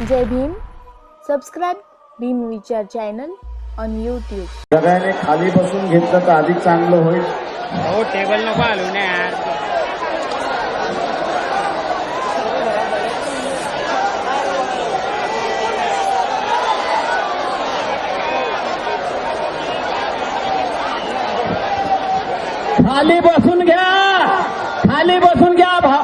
जय Bhim. Subscribe Bhim विचार channel on YouTube सगळ्याने खाली बसून घेतलं तर अधिक चांगलं होईल. हो टेबल नको हलवू ना यार. खाली बसून घ्या खाली बसून घ्या भा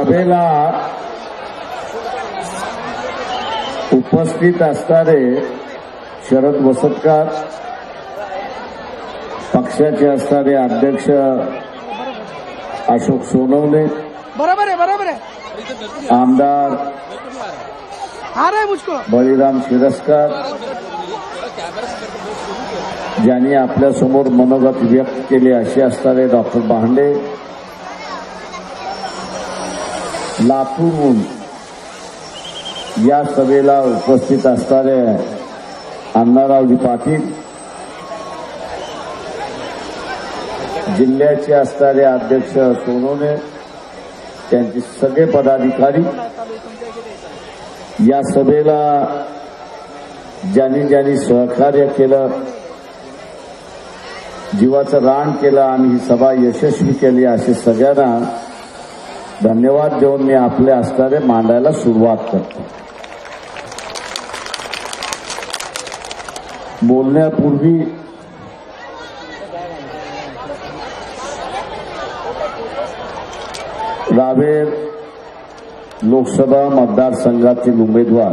सभेला उपस्थित असणारे शरद वसतकार पक्षाचे असणारे अध्यक्ष अशोक सोनवणे बराबर है बराबर है आमदार बळीराम शिरस्कर ज्यांनी आपल्यासमोर मनोगत व्यक्त केले असे असणारे डॉक्टर भांडे लातूरहून या सभेला उपस्थित असणारे अण्णारावजी पाटील जिल्ह्याचे असणारे अध्यक्ष सोनवणे त्यांचे सगळे पदाधिकारी या सभेला ज्यांनी ज्यांनी सहकार्य केलं जीवाचं रान केलं आणि ही सभा यशस्वी केली असे सगळ्यांना धन्यवाद देऊन मी आपले असणारे मांडायला सुरुवात करतो. बोलण्यापूर्वी रावेर लोकसभा मतदारसंघातील उमेदवार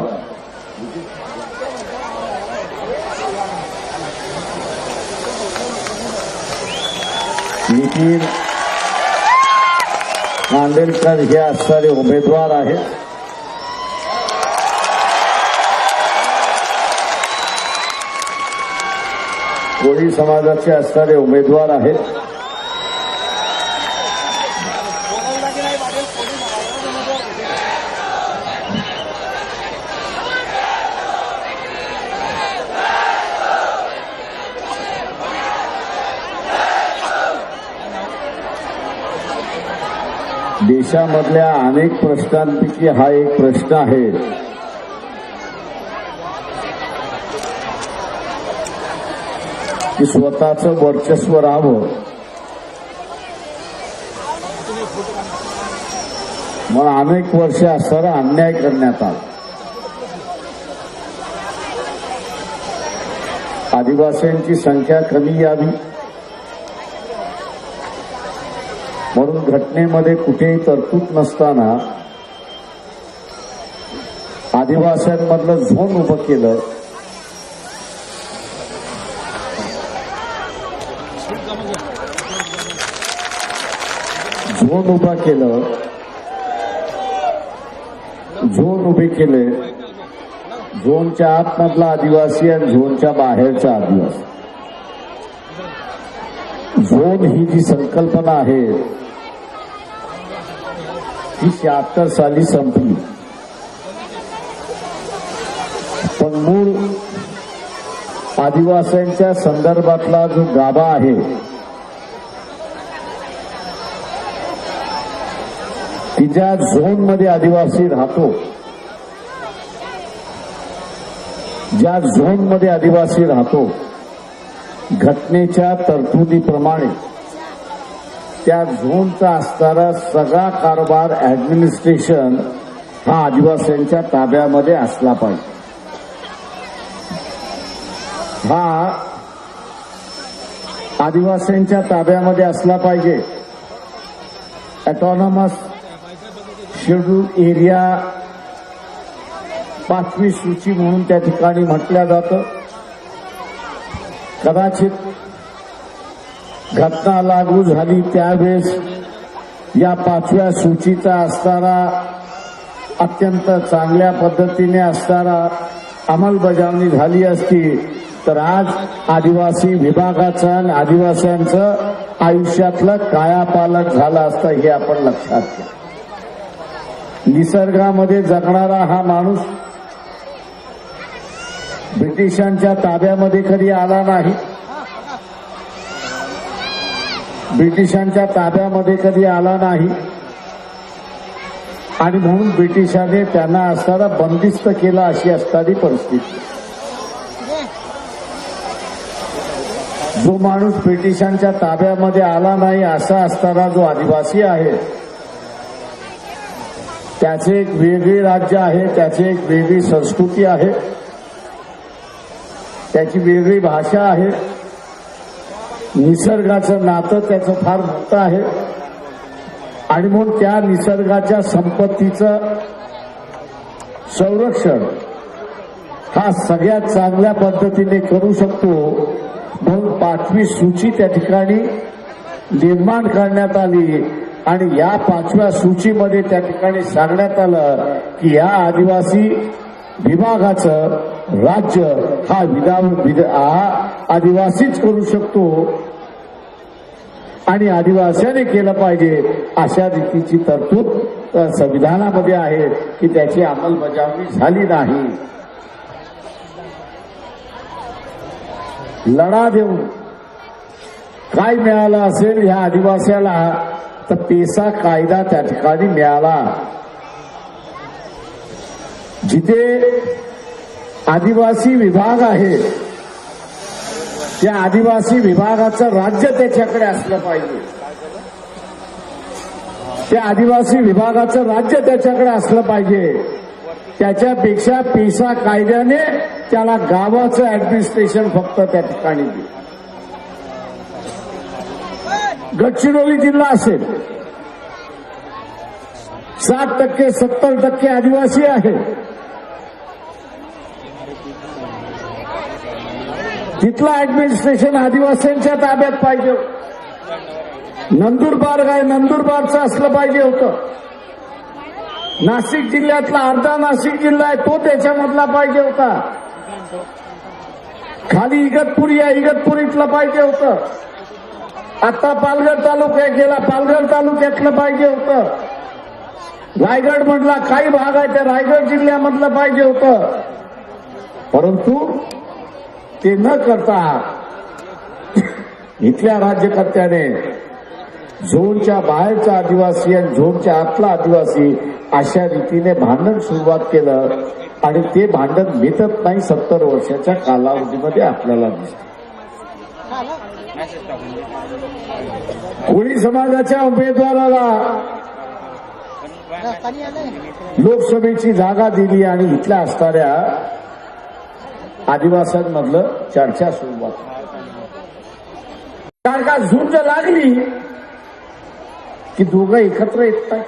नितीन खांडेलकर हे असणारे उमेदवार आहेत. कोळी समाजाचे असणारे उमेदवार आहेत. देशामधल्या अनेक प्रश्नांपैकी हा एक प्रश्न आहे. की स्वतःचं वर्चस्व राहावं. मग अनेक वर्ष असणारा अन्याय करण्यात आला. आदिवासींची संख्या कमी यावी. म्हणून घटनेमध्ये कुठेही तरतूद नसताना आदिवासींमधलं झोन उभं केलं. झोन उभा केलं. झोन उभे केले. झोनच्या आतमधला आदिवासी आणि झोनच्या बाहेरचा आदिवासी. झोन ही जी संकल्पना आहे ती शहात्तर साली संपली. पण मूळ आदिवासींच्या संदर्भातला जो गाभा आहे की ज्या झोनमध्ये आदिवासी राहतो ज्या झोनमध्ये आदिवासी राहतो घटनेच्या तरतुदीप्रमाणे त्या झोनचा असणारा सगळा कारभार ऍडमिनिस्ट्रेशन हा आदिवासींच्या ताब्यामध्ये असला पाहिजे. हा आदिवासींच्या ताब्यामध्ये असला पाहिजे. ऑटॉनॉमस शेड्यूल एरिया पाचवी सूची म्हणून त्या ठिकाणी म्हटलं जातं. कदाचित घटना लागू झाली त्यावेळेस या पाचव्या सूचीचा असणारा अत्यंत चांगल्या पद्धतीने असणारा अंमलबजावणी झाली असती तर आज आदिवासी विभागाचं आणि आदिवासींचं आयुष्यातलं कायापालट झालं असतं हे आपण लक्षात घ्या. निसर्गामध्ये जगणारा हा माणूस ब्रिटिशांच्या ताब्यामध्ये कधी आला नाही. ब्रिटिशांच्या ताब्यामध्ये कधी आला नाही. आणि म्हणून ब्रिटिशांनी त्यांना असताना बंदिस्त केला अशी असणारी परिस्थिती. जो माणूस ब्रिटिशांच्या ताब्यामध्ये आला नाही असा असताना जो आदिवासी आहे त्याचे एक वेगळे राज्य आहे त्याची एक वेगळी संस्कृती आहे त्याची वेगळी भाषा आहे निसर्गाचं नातं त्याचं फार मोठं आहे. आणि म्हणून त्या निसर्गाच्या संपत्तीचं संरक्षण हा सगळ्यात चांगल्या पद्धतीने करू शकतो. म्हणून पाचवी सूची त्या ठिकाणी निर्माण करण्यात आली. आणि या पाचव्या सूचीमध्ये त्या ठिकाणी सांगण्यात आलं की या आदिवासी विभागाचं राज्य हा विधा हा आदिवासीच करू शकतो. आणि आदिवासीने केलं पाहिजे अशा रीतीची तरतूद संविधानामध्ये आहे की त्याची अंमलबजावणी झाली नाही. लढा देऊन काय मिळालं असेल ह्या आदिवासीला तर पेसा कायदा त्या ठिकाणी मिळाला. जिथे आदिवासी विभाग आहे त्या आदिवासी विभागाचं राज्य त्याच्याकडे असलं पाहिजे. त्या आदिवासी विभागाचं राज्य त्याच्याकडे असलं पाहिजे. त्याच्यापेक्षा पेसा कायद्याने त्याला गावाचं ऍडमिनिस्ट्रेशन फक्त त्या ठिकाणी दे. गडचिरोली जिल्हा असेल. साठ टक्के सत्तर टक्के आदिवासी आहे. तिथलं ऍडमिनिस्ट्रेशन आदिवासींच्या ताब्यात पाहिजे नंदुरबार काय नंदुरबारचं असलं पाहिजे होतं. नाशिक जिल्ह्यातला अर्धा नाशिक जिल्हा आहे तो त्याच्यामधला पाहिजे होता. खाली इगतपुरी आहे इगतपुरीतलं पाहिजे होतं. आता पालघर तालुक्यात गेला पालघर तालुक्यातलं पाहिजे होतं. रायगड मधला काही भाग आहे त्या रायगड जिल्ह्यामधलं पाहिजे होतं. परंतु ते न करता इथल्या राज्यकर्त्याने झोनच्या बाहेरचा आदिवासी आणि झोनच्या आतला आदिवासी अशा रीतीने भांडण सुरुवात केलं आणि ते भांडण मिटत नाही सत्तर वर्षाच्या कालावधीमध्ये आपल्याला दिसत. कोळी समाजाच्या उमेदवाराला लोकसभेची जागा दिली आणि इथल्या असणाऱ्या आदिवासांमधलं चर्चा सुरुवात. कारण का झुंज लागली की दोघं एकत्र येत नाही.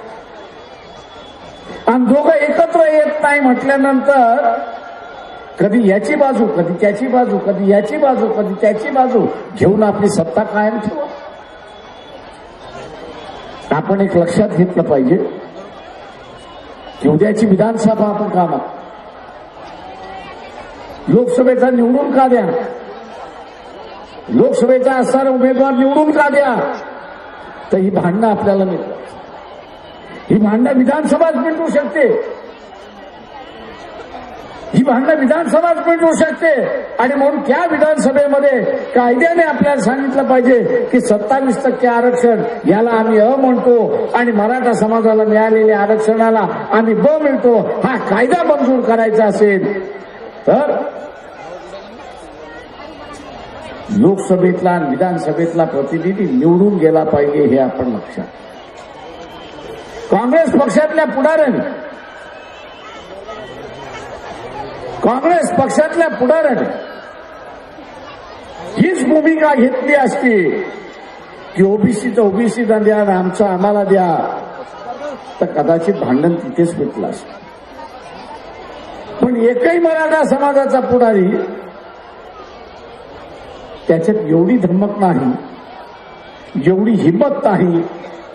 आणि दोघं एकत्र येत नाही म्हटल्यानंतर कधी याची बाजू कधी त्याची बाजू कधी याची बाजू कधी त्याची बाजू घेऊन आपली सत्ता कायम ठेवा. आपण एक लक्षात घेतलं पाहिजे की उद्याची विधानसभा आपण कामात. लोकसभेचा निवडून का द्या? लोकसभेचा असणार उमेदवार निवडून का द्या? तर ही भांडणं आपल्याला मिळतात. ही भांडणं विधानसभाच मिटवू शकते. ही भांडणं विधानसभाच मिटवू शकते. आणि म्हणून त्या विधानसभेमध्ये कायद्याने आपल्याला सांगितलं पाहिजे की सत्तावीस टक्के आरक्षण याला आम्ही अ म्हणतो आणि मराठा समाजाला मिळालेल्या आरक्षणाला आम्ही ब म्हणतो. हा कायदा मंजूर करायचा असेल तर लोकसभेतला आणि विधानसभेतला प्रतिनिधी निवडून गेला पाहिजे हे आपण लक्षात. काँग्रेस पक्षातल्या पुढाऱ्यांनी काँग्रेस पक्षातल्या पुढाऱ्याने हीच भूमिका घेतली असती की ओबीसीचं ओबीसीला द्या आणि आमचं आम्हाला द्या. तर कदाचित भांडण तिथेच पेटलं असतं. पण एकही मराठा समाजाचा पुढारी त्याच्यात एवढी धमक नाही एवढी हिंमत नाही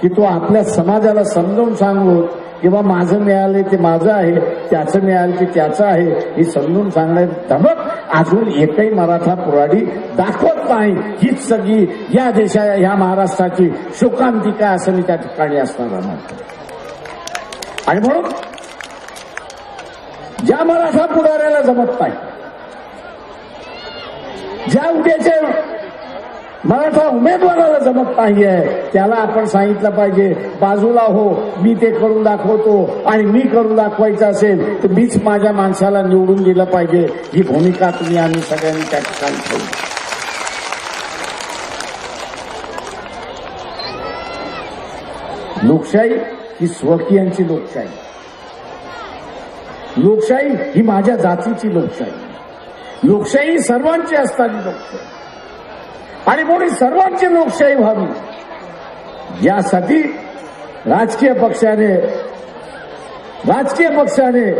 की तो आपल्या समाजाला समजावून सांगू किंवा माझं मिळाले ते माझं आहे त्याचं मिळालं ते त्याचं आहे हे समजून सांगण्याची धमक अजून एकही मराठा पुराडी दाखवत नाही. हीच सगळी या देशा ह्या महाराष्ट्राची शोकांतिका असं मी त्या ठिकाणी असणार नाही आणि म्हणून ज्या मराठा पुढाऱ्याला जमत नाही ज्या उद्याच्या मराठा उमेदवाराला जमत नाहीये त्याला आपण सांगितलं पाहिजे बाजूला हो मी ते करून दाखवतो आणि मी करून दाखवायचं असेल तर मीच माझ्या माणसाला निवडून दिलं पाहिजे. ही भूमिका तुम्ही आम्ही सगळ्यांनी त्या ठिकाणी ठेवली. लोकशाही ही स्वकीयांची लोकशाही. लोकशाही ही माझ्या जातीची लोकशाही. लोकशाही सर्वांची असणारी लोकशाही. आणि म्हणून सर्वांची लोकशाही व्हावी यासाठी राजकीय पक्षाने राजकीय पक्षाने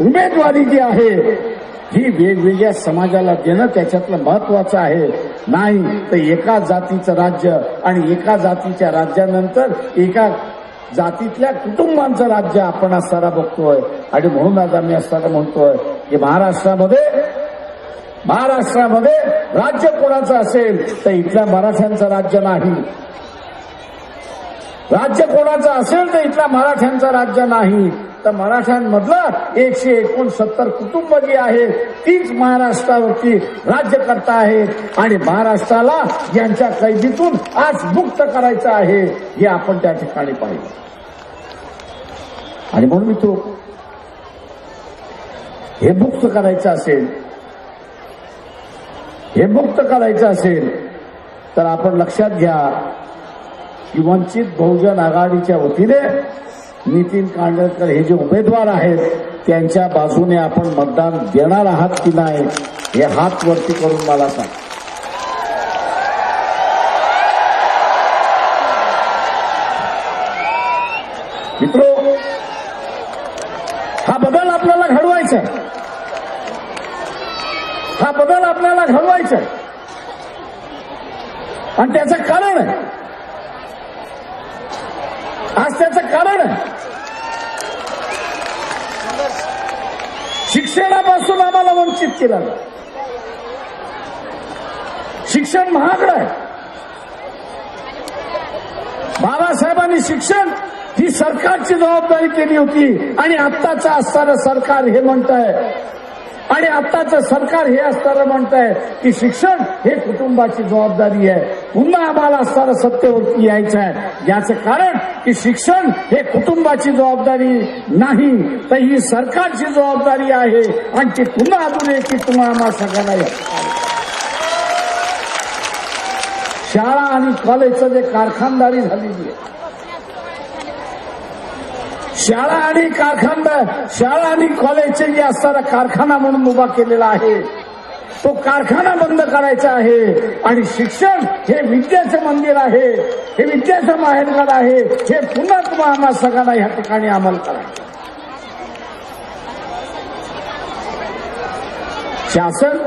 उमेदवारी जी आहे ही वेगवेगळ्या समाजाला देणं त्याच्यातलं महत्वाचं आहे. नाही तर एका जातीचं राज्य आणि एका जातीच्या राज्यानंतर एका जातीतल्या कुटुंबांचं राज्य आपण असताना बघतोय. आणि म्हणून आज आम्ही असताना म्हणतोय की महाराष्ट्रामध्ये महाराष्ट्रामध्ये राज्य कोणाचं असेल तर इथल्या मराठ्यांचं राज्य नाही. राज्य कोणाचं असेल तर इथल्या मराठ्यांचं राज्य नाही. तर मराठ्यांमधलं एकशे एकोणसत्तर कुटुंब जी आहेत तीच महाराष्ट्रावरती राज्य करता आहेत. आणि महाराष्ट्राला यांच्या कैदीतून आज मुक्त करायचं आहे हे आपण त्या ठिकाणी पाहिलं. आणि म्हणून मी तो हे मुक्त करायचं असेल हे मुक्त करायचं असेल तर आपण लक्षात घ्या की वंचित बहुजन आघाडीच्या वतीने नितीन कांडळकर हे जे उमेदवार आहेत त्यांच्या बाजूने आपण मतदान देणार आहात की नाही हे हात वरती करून मला सांग. मित्रो हा बदल आपल्याला घडवायचा आहे. हा बदल आपल्याला घडवायचा आहे. आणि त्याचं कारण आहे. आज त्याचं कारण आहे. शिक्षणापासून आम्हाला वंचित केलं शिक्षण महागड आहे. बाबासाहेबांनी शिक्षण ही सरकारची जबाबदारी केली होती आणि आत्ताचं असणारं सरकार हे म्हणत आहे आणि आत्ताचं सरकार हे असताना म्हणत आहे की शिक्षण हे कुटुंबाची जबाबदारी आहे. पुन्हा आम्हाला असताना सत्तेवरती यायचं आहे. याचं कारण की शिक्षण हे कुटुंबाची जबाबदारी नाही तर ही सरकारची जबाबदारी आहे. आणि ती पुन्हा अजून एक की तुम्हाला आम्हाला सगळ्यांना शाळा आणि कॉलेजचं जे कारखानदारी झालेली आहे शाळा आणि कारखाना शाळा आणि कॉलेजचे जे असणारा कारखाना म्हणून उभा केलेला आहे. तो कारखाना बंद करायचा आहे आणि शिक्षण हे विद्याचं मंदिर आहे. हे विद्याचं माहेरघर आहे. हे पुन्हा तुम्हाला आम्हा सगळ्यांना या ठिकाणी अंमल करायचं. शासन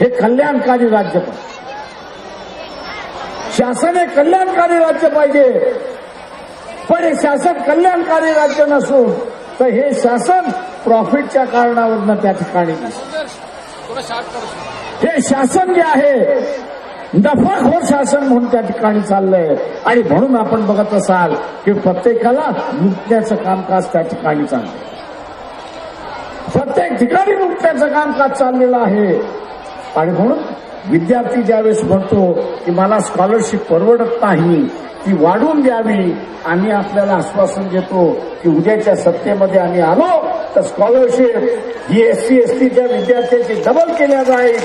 हे कल्याणकारी राज्य पाहिजे. शासन हे कल्याणकारी राज्य पाहिजे. पण हे शासन कल्याणकारी राज्य नसून तर हे शासन प्रॉफिटच्या कारणावरनं त्या ठिकाणी हे शासन जे आहे नफाखोर शासन म्हणून त्या ठिकाणी चाललंय. आणि म्हणून आपण बघत असाल की प्रत्येकाला लुटण्याचं कामकाज त्या ठिकाणी चाललंय. प्रत्येक ठिकाणी लुटण्याचं कामकाज चाललेलं आहे. आणि म्हणून विद्यार्थी ज्यावेळेस म्हणतो की मला स्कॉलरशिप परवडत नाही ती वाढवून द्यावी आम्ही आपल्याला आश्वासन देतो की उद्याच्या सत्तेमध्ये आम्ही आलो तर स्कॉलरशिप ही एस सी एस टीच्या विद्यार्थ्यांची डबल केल्या जाईल.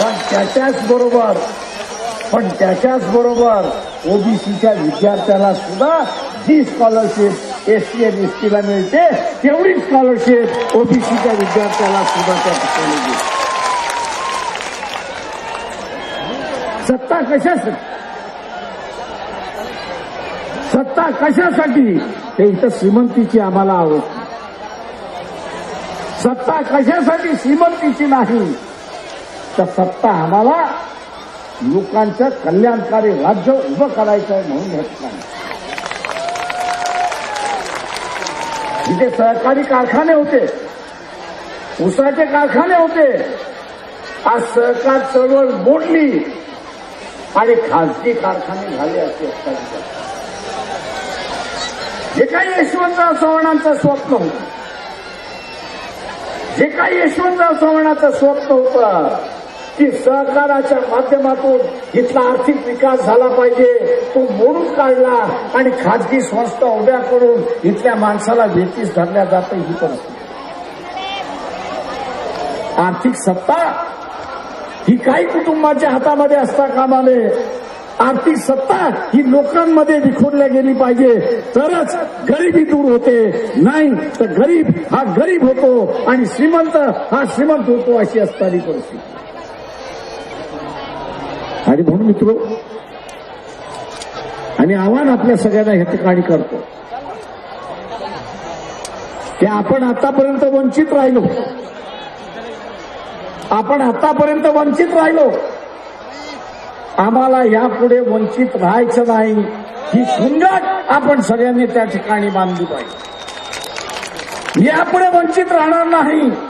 पण त्याच्याच बरोबर पण त्याच्याच बरोबर ओबीसीच्या विद्यार्थ्याला सुद्धा ही स्कॉलरशिप एससी आणि एसटीला मिळते तेवढी स्कॉलरशिप ओबीसीच्या विद्यार्थ्याला सुद्धा त्या ठिकाणी सत्ता कशासाठी? सत्ता कशासाठी? हे इथं श्रीमंतीची आम्हाला आवड. सत्ता कशासाठी श्रीमंतीची नाही? तर सत्ता आम्हाला लोकांचं कल्याणकारी राज्य उभं करायचं आहे म्हणून या ठिकाणी इथे सहकारी कारखाने होते. उसाचे कारखाने होते. आज सहकार चळवळ मोडली. आणि खासगी कारखाने झाले असे जे काही यशवंतराव चव्हाणांचं स्वप्न होतं जे काही यशवंतराव चव्हाणाचं स्वप्न होतं की सहकाराच्या माध्यमातून इथला आर्थिक विकास झाला पाहिजे. तो मोडून काढला आणि खाजगी संस्था उभ्या करून इथल्या माणसाला वेटीस धरल्या जाते ही परिस्थिती. आर्थिक सत्ता ही काही कुटुंबाच्या हातामध्ये असता कामा नये आर्थिक सत्ता ही लोकांमध्ये विखुरल्या गेली पाहिजे. तरच गरिबी दूर होते. नाही तर गरीब हा गरीब होतो आणि श्रीमंत हा श्रीमंत होतो अशी असणारी परिस्थिती. आणि म्हणून मित्र आणि आव्हान आपल्या सगळ्यांना ह्या ठिकाणी करतो. की आपण आतापर्यंत वंचित राहिलो. आपण आतापर्यंत वंचित राहिलो. आम्हाला यापुढे वंचित राहायचं नाही. ही सुंदर आपण सगळ्यांनी त्या ठिकाणी बांधली पाहिजे. यापुढे वंचित राहणार नाही.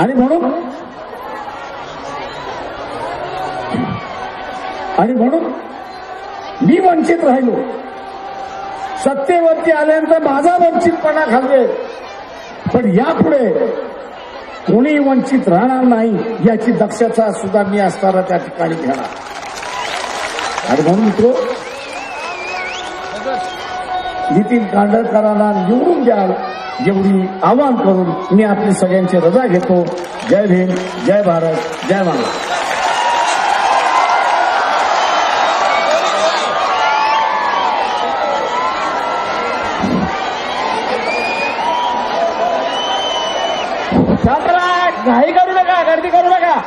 आणि म्हणून आणि म्हणून मी वंचित राहिलो. सत्तेवरती आल्यानंतर माझा वंचितपणा खाल्ले पण यापुढे कोणी वंचित राहणार नाही याची दक्षता सुद्धा मी असताना त्या ठिकाणी घेणार. आणि म्हणून मित्र नितीन कांडळकरांना निवडून द्याल. एवढी आवाहन करून मी आपली सगळ्यांची रजा घेतो. जय भीम जय भारत जय महाराज घाई करू नका गर्दी करू नका.